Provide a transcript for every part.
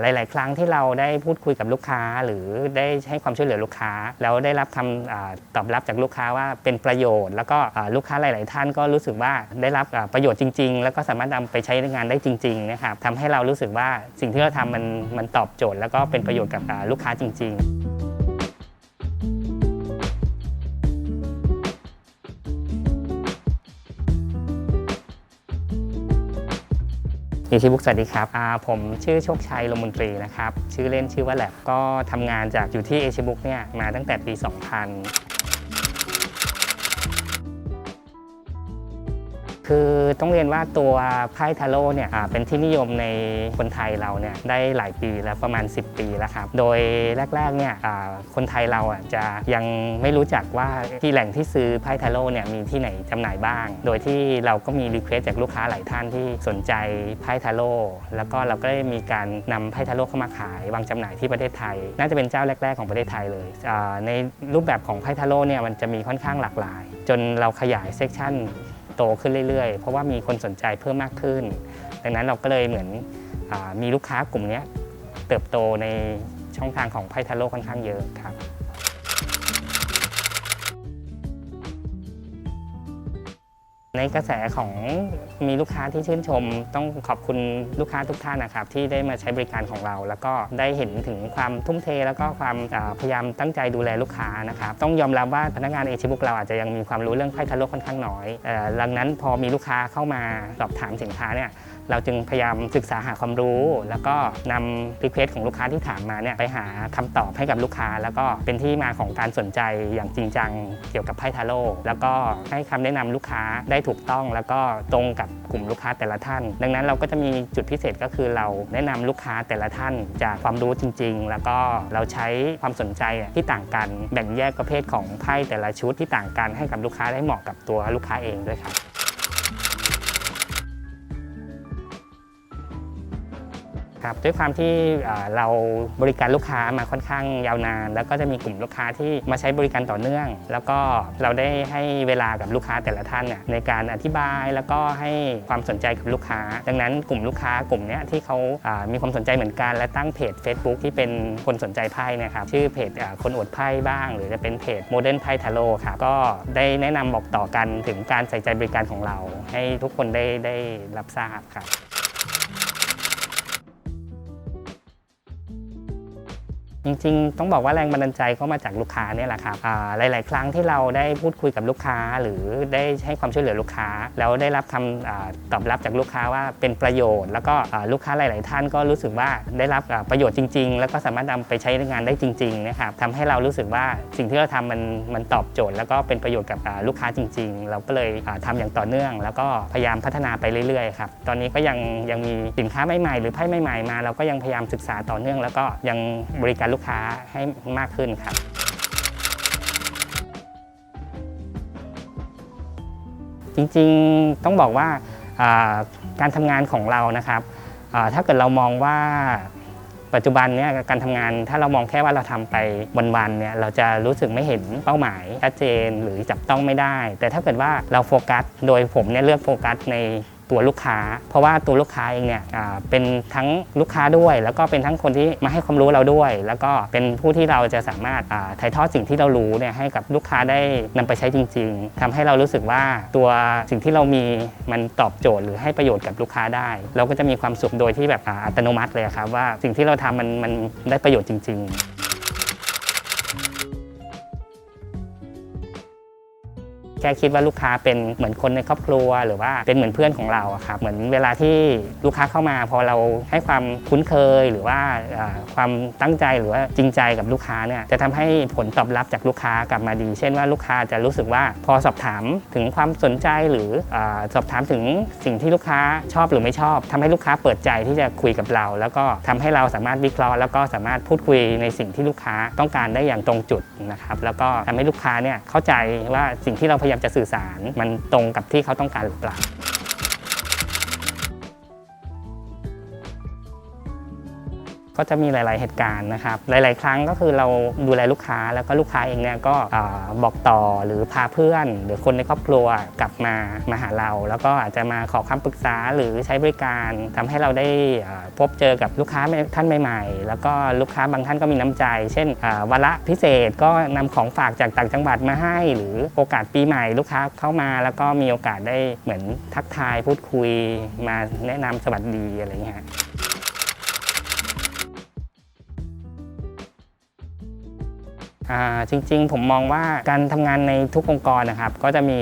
หลาย ๆ ครั้งที่เราได้พูดคุยกับลูกค้า หรือได้ให้ความช่วยเหลือลูกค้า แล้วได้รับคำตอบรับจากลูกค้าว่าเป็นประโยชน์ แล้วก็ลูกค้าหลาย ๆ ท่านก็รู้สึกว่าได้รับประโยชน์จริง ๆ แล้วก็สามารถนำไปใช้ในงานได้จริง ๆ นะครับทำให้เรารู้สึกว่าสิ่งที่เราทำมันมันตอบโจทย์ แล้วก็เป็นประโยชน์กับลูกค้าจริง ๆ อีทีบุ๊กสวัสดีครับผมชื่อโชคชัยลมุนตรีนะครับ ชื่อเล่นชื่อว่าแลบก็ทำงานจากอยู่ที่เอชิบุ๊กเนี่ยมาตั้งแต่ปี 2000 คือต้องเรียนว่าตัวไพ่ทาโร่เนี่ยอ่าเป็นที่นิยมในคนไทยเราเนี่ยได้หลายปีแล้วประมาณ 10 ปีแล้วครับ โดยแรกๆเนี่ยอ่าคนไทยเราอะจะยังไม่รู้จักว่าที่แหล่งที่ซื้อไพ่ทาโร่เนี่ยมีที่ไหนจำหน่ายบ้าง โดยที่เราก็มีรีเควสจากลูกค้าหลายท่านที่สนใจไพ่ทาโร่แล้วก็เราก็ได้มีการนำไพ่ทาโร่เข้ามาขายวางจำหน่ายที่ประเทศไทย น่าจะเป็นเจ้าแรก ๆของประเทศไทยเลยอ่าในรูปแบบของไพ่ทาโร่เนี่ยมันจะมีค่อนข้างหลากหลาย จนเราขยายเซกชัน โตขึ้นเรื่อยๆ เพราะว่ามีคนสนใจเพิ่มมากขึ้น ดังนั้นเราก็เลยเหมือนอมีลูกค้ากลุ่มนี้เติบโตในช่องทางของไพ่ทาโร่ค่อนข้างเยอะครับ ในกระแสของมีลูกค้าที่ชื่นชม ต้องขอบคุณลูกค้าทุกท่านนะครับที่ได้มาใช้บริการของเรา แล้วก็ได้เห็นถึงความทุ่มเท แล้วก็ความพยายามตั้งใจดูแลลูกค้านะครับต้องยอมรับว่าพนักงานเอชิบุกเราอาจจะยังมีความรู้เรื่องไพ่ทะลุค่อนข้างน้อยเอ่อดังนั้นพอมีลูกค้าเข้ามาสอบถามสินค้าเนี่ย เราจึงพยายามศึกษาหาความรู้ แล้วก็นำรีเควสของลูกค้าที่ถามมาเนี่ยไปหาคำตอบให้กับลูกค้า แล้วก็เป็นที่มาของการสนใจอย่างจริงจังเกี่ยวกับไพ่ทาโร่แล้วก็ให้คำแนะนำลูกค้าได้ถูกต้อง แล้วก็ตรงกับกลุ่มลูกค้าแต่ละท่าน ดังนั้นเราก็จะมีจุดพิเศษก็คือเราแนะนำลูกค้าแต่ละท่าน จากความรู้จริง ๆ แล้วก็เราใช้ความสนใจที่ต่างกันแบ่งแยกประเภทของไพ่แต่ละชุดที่ต่างกันให้กับลูกค้าได้เหมาะกับตัวลูกค้าเองด้วยครับ ครับด้วยความที่เราบริการลูกค้ามาค่อนข้างยาวนาน แล้วก็จะมีกลุ่มลูกค้าที่มาใช้บริการต่อเนื่อง แล้วก็เราได้ให้เวลากับลูกค้าแต่ละท่านเนี่ยในการอธิบายแล้วก็ให้ความสนใจกับลูกค้า ดังนั้นกลุ่มลูกค้ากลุ่มนี้ที่เขาามีความสนใจเหมือนกัน และตั้งเพจ Facebook ที่เป็นคนสนใจไพ่นะครับชื่อเพจคนอวดไพ่บ้าง หรือจะเป็นเพจโมเดิร์นไพ่ทาโร่ครับก็ได้แนะนำบอกต่อกันถึงการใส่ใจบริการของเรา ให้ทุกคนได้ได้รับทราบครับ จริงๆ ต้องบอกว่าแรงบันดาลใจเข้ามาจากลูกค้าเนี่ยแหละครับหลายๆ ครั้งที่เราได้พูดคุยกับลูกค้า หรือได้ให้ความช่วยเหลือลูกค้า แล้วได้รับคำอาตอบรับจากลูกค้าว่าเป็นประโยชน์ แล้วก็ลูกค้าหลาย ๆ ท่านก็รู้สึกว่าได้รับประโยชน์จริง ๆ แล้วก็สามารถนำไปใช้ในงานได้จริง ๆ นะครับทำให้เรารู้สึกว่าสิ่งที่เราทำมันมันตอบโจทย์ แล้วก็เป็นประโยชน์กับลูกค้าจริง ๆ เราก็เลยอ่าทำอย่างต่อเนื่อง แล้วก็พยายามพัฒนาไปเรื่อย ๆ ครับ ตอนนี้ก็ยังยังมีสินค้าใหม่ ๆ หรือไพ่ใหม่ ๆ มา เราก็ยังพยายามศึกษาต่อเนื่อง แล้วก็ยังบริการลูกค้าให้มากขึ้นครับจริงๆต้องบอกว่าการทำงานของเรานะครับถ้าเกิดเรามองว่าปัจจุบันเนี่ยการทำงานถ้าเรามองแค่ว่าเราทำไปวันๆเนี่ยเราจะรู้สึกไม่เห็นเป้าหมายชัดเจนหรือจับต้องไม่ได้ แต่ถ้าเกิดว่าเราโฟกัส โดยผมเนี่ยเลือกโฟกัสใน ตัวลูกค้า เพราะว่าตัวลูกค้าเองเนี่ยเป็นทั้งลูกค้าด้วย แล้วก็เป็นทั้งคนที่มาให้ความรู้เราด้วย แล้วก็เป็นผู้ที่เราจะสามารถถ่ายทอดสิ่งที่เรารู้เนี่ยให้กับลูกค้าได้นำไปใช้จริง ๆทำให้เรารู้สึกว่าตัวสิ่งที่เรามีมันตอบโจทย์หรือให้ประโยชน์กับลูกค้าได้ เราก็จะมีความสุขโดยที่แบบอัตโนมัติเลยครับว่าสิ่งที่เราทำมันมันได้ประโยชน์จริง ๆ แค่คิดว่าลูกค้าเป็นเหมือนคนในครอบครัว หรือว่าเป็นเหมือนเพื่อนของเราครับเหมือนเวลาที่ลูกค้าเข้ามาพอเราให้ความคุ้นเคยหรือว่าความตั้งใจหรือว่าจริงใจกับลูกค้าเนี่ยจะทำให้ผลตอบรับจากลูกค้ากลับมาดี เช่นว่าลูกค้าจะรู้สึกว่าพอสอบถามถึงความสนใจหรืออสอบถามถึงสิ่งที่ลูกค้าชอบหรือไม่ชอบทำให้ลูกค้าเปิดใจที่จะคุยกับเรา แล้วก็ทำให้เราสามารถวิเคราะห์ แล้วก็สามารถพูดคุยในสิ่งที่ลูกค้าต้องการได้อย่างตรงจุดนะครับแล้วก็ทำให้ลูกค้าเนี่ยเข้าใจว่าสิ่งที่เราพยายามจะสื่อสารมันตรงกับที่เขาต้องการหรือเปล่า ก็จะมีหลาย ๆ เหตุการณ์นะครับ หลาย ๆ ครั้งก็คือเราดูแลลูกค้าแล้วก็ลูกค้าเองเนี่ยก็บอกต่อหรือพาเพื่อน หรือคนในครอบครัวกลับมามาหาเรา แล้วก็อาจจะมาขอคำปรึกษาหรือใช้บริการทำให้เราได้พบเจอกับลูกค้าท่านใหม่ ๆ แล้วก็ลูกค้าบางท่านก็มีน้ำใจ เช่นอ่าวาระพิเศษก็นำของฝากจากต่างจังหวัดมาให้ หรือโอกาสปีใหม่ลูกค้าเข้ามา แล้วก็มีโอกาสได้เหมือนทักทายพูดคุยมาแนะนำสวัสดีอะไรอย่างเงี้ย จริงๆ ผมมองว่าการทำงานในทุกองค์กรนะครับ ก็จะมี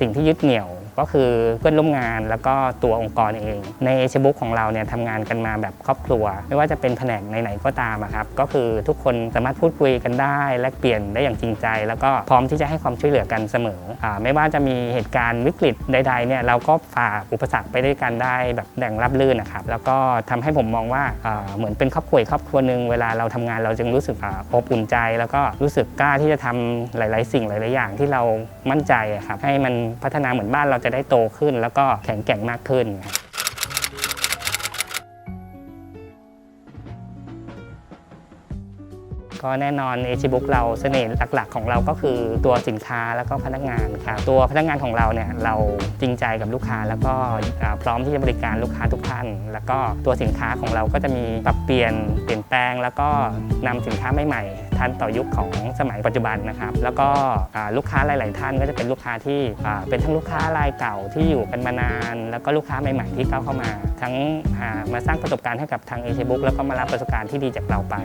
สิ่งที่ยึดเหนี่ยว ก็คือเพื่อนร่วมงานแล้วก็ตัวองค์กรเอง ในเอชบุ๊กของเราเนี่ยทำงานกันมาแบบครอบครัว ไม่ว่าจะเป็นแผนกไหนๆก็ตามอะครับก็คือทุกคนสามารถพูดคุยกันได้แลกเปลี่ยนได้อย่างจริงใจ แล้วก็พร้อมที่จะให้ความช่วยเหลือกันเสมออาไม่ว่าจะมีเหตุการณ์วิกฤตใดๆเนี่ยเราก็ฝ่าอุปสรรคไปด้วยกันได้แบบแด่งรับลื่นนะครับแล้วก็ทำให้ผมมองว่าอ่าเหมือนเป็นครอบครัวครอบครัวหนึ่งเวลาเราทำงานเราจึงรู้สึกอบอุ่นใจ แล้วก็รู้สึกกล้าที่จะทำหลาย ๆ สิ่งหลาย ๆ อย่างที่เรามั่นใจครับให้มันพัฒนาเหมือนบ้านเราจะได้โตขึ้นแล้วก็แข็งแกร่งมากขึ้น ก็แน่นอน a อ b o o k เราเสน่ห์หลักๆ ของเราก็คือตัวสินค้าแล้วก็พนักงานครับตัวพนักงานของเราเนี่ยเราจริงใจกับลูกค้า แล้วก็พร้อมที่จะบริการลูกค้าทุกท่าน แล้วก็ตัวสินค้าของเราก็จะมีปรับเปลี่ยนเปลี่ยนแปลง แล้วก็นำสินค้าใหม่ๆทันต่อยุคของสมัยปัจจุบันนะครับ แล้วก็ลูกค้าหลาย ๆ ท่านก็จะเป็นลูกค้าที่เป็นทั้งลูกค้ารายเก่าที่อยู่กันมานาน แล้วก็ลูกค้าใหม่ ๆ ที่ก้าเข้ามา ทั้งมาสร้างประสบการณ์ให้กับทางเอเชียบุ๊กแล้วก็มารับประสบการณ์ที่ดีจากเราไป